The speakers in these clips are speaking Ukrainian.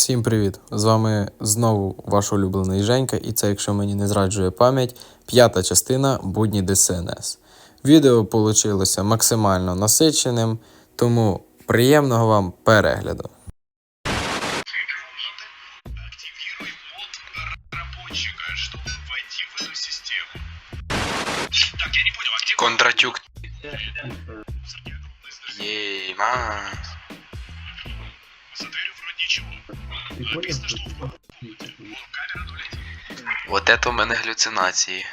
Всім привіт! З вами знову ваш улюблений Женька, і це, якщо мені не зраджує пам'ять, п'ята частина будні ДСНС. Відео вийшло максимально насиченим, тому приємного вам перегляду. Активируй мод Вот это у мене галюцинації.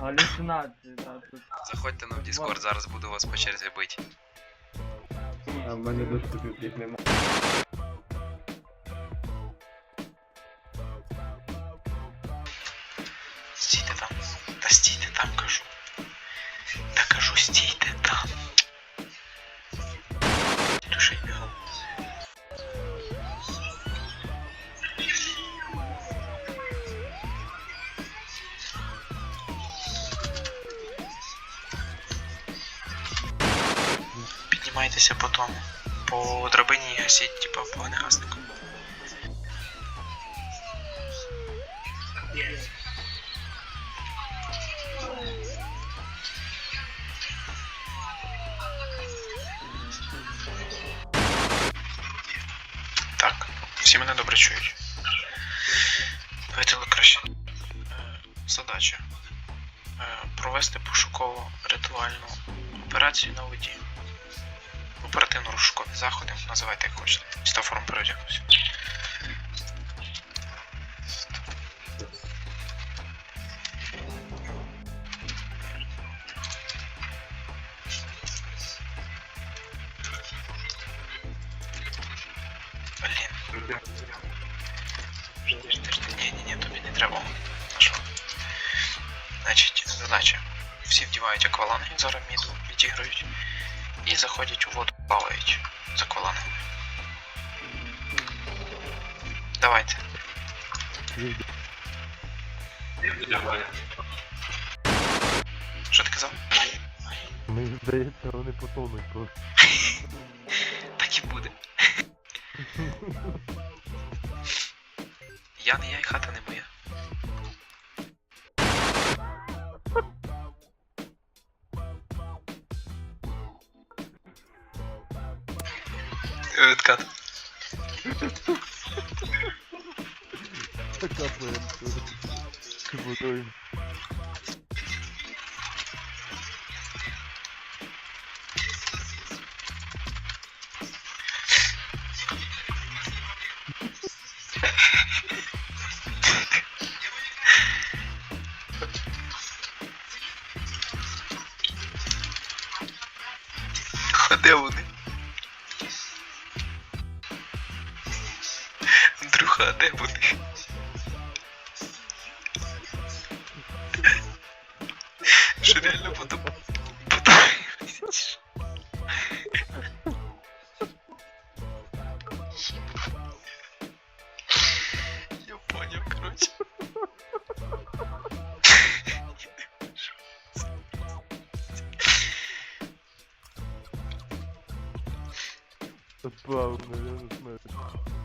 Галюцинації, так. Заходьте на Discord, зараз буду вас по черзі бити. А в мене доступів їх немає. Стійте там. Та стійте там, Піднімайтеся по тому. По драбині гасіть, типа по вогнегаснику. Так, всі мене добре чують. Давайте краще. Е, Задача. Е, Провести пошуково ритуальну операцію на воді. Оперативно розшукові заходи, називайте як хочете. Сто форм переодягнуся. Блін. Жди, жди, жди. Ні, ні, ні, тобі не треба. Що? Значить, задача. Всі вдівають акваланги, зараз міду відіграють. І заходять у воду, плавають з аквалангами. Давайте. Що ти казав? Мені здається, вони потонуть просто. Так і буде. Я не я і хата не моя. Відкат. Така прям з водою. А де вони? А де вони? Що реально потом... потом... Я понял, короче. Отправив, наверное, смерть.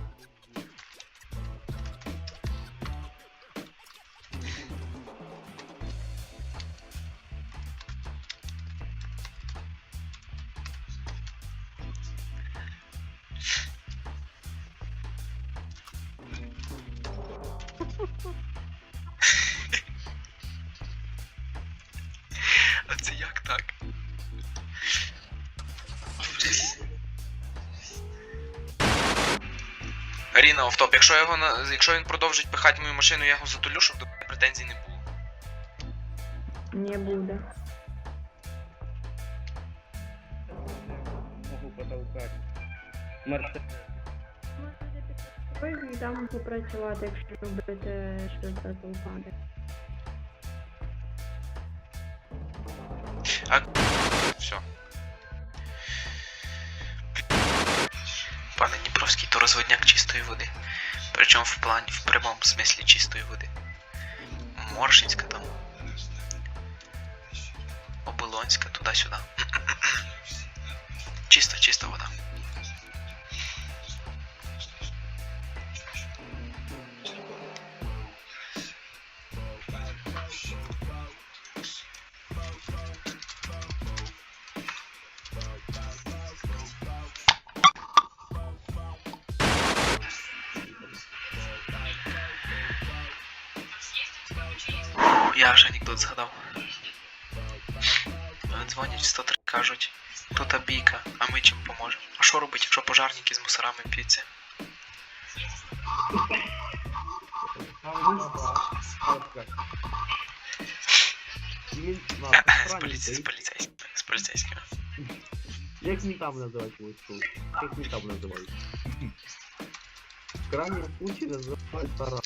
А це як так? Аріна офтоп, якщо його на. якщо він продовжить пихати мою машину, я його затулю, щоб до мене претензій не було. Не буде. Можу потолкати. Мерсе. Можете і там попрацювати, якщо любите щось затолкати. Все. Пане Дніпровський, то розводняк чистої води. Причому в плані, в прямому смислі чистої води. Моршинська там. Оболонська, туди-сюди. Чиста, чиста вода. Тут згадав. Е, Дзвонять в 103, кажуть, тут бійка, а ми чим поможемо. А що робить, якщо пожарники з мусорами п'ються? З поліцейськими. З поліцейськими. Як ментам називають військову? Як ментам називають? В крайнем случае називають тара.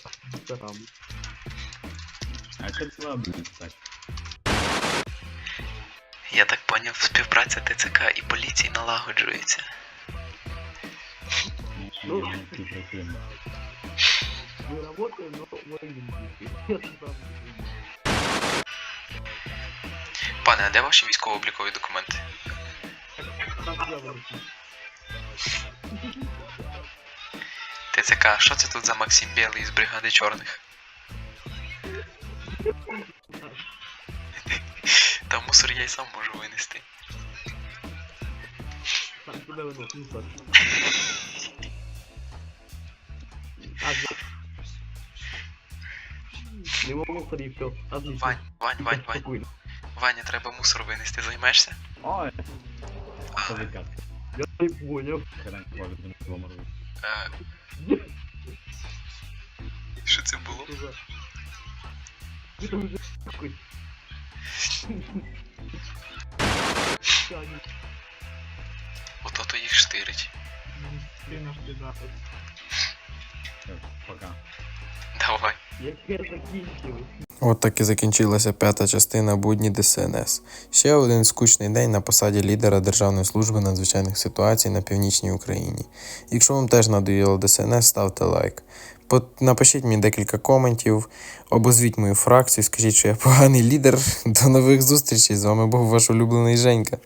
А це слабо так. Я так поняв, співпраця ТЦК і поліції налагоджується. Ну. Мы работаем, но воюем. Пане, а де ваші військово-облікові документи? ТЦК, що це тут за Максим Білий з бригади чорних? Та мусор я й сам можу винести. Там тебе вынос, мусор. Мусор и все. Вань, Вань, Вань, Вань, Ваня, треба мусор винести, займешся? Ой. Я не понял. Е, що це було? Ото то їх штирить. Ти. Пока. Давай. Я тепер закінчив. От так і закінчилася п'ята частина будні ДСНС. Ще один скучний день на посаді лідера Державної служби надзвичайних ситуацій на північній Україні. Якщо вам теж надоїло ДСНС, ставте лайк. Напишіть мені декілька коментів, обозвіть мою фракцію, скажіть, що я поганий лідер. До нових зустрічей. З вами був ваш улюблений Женька.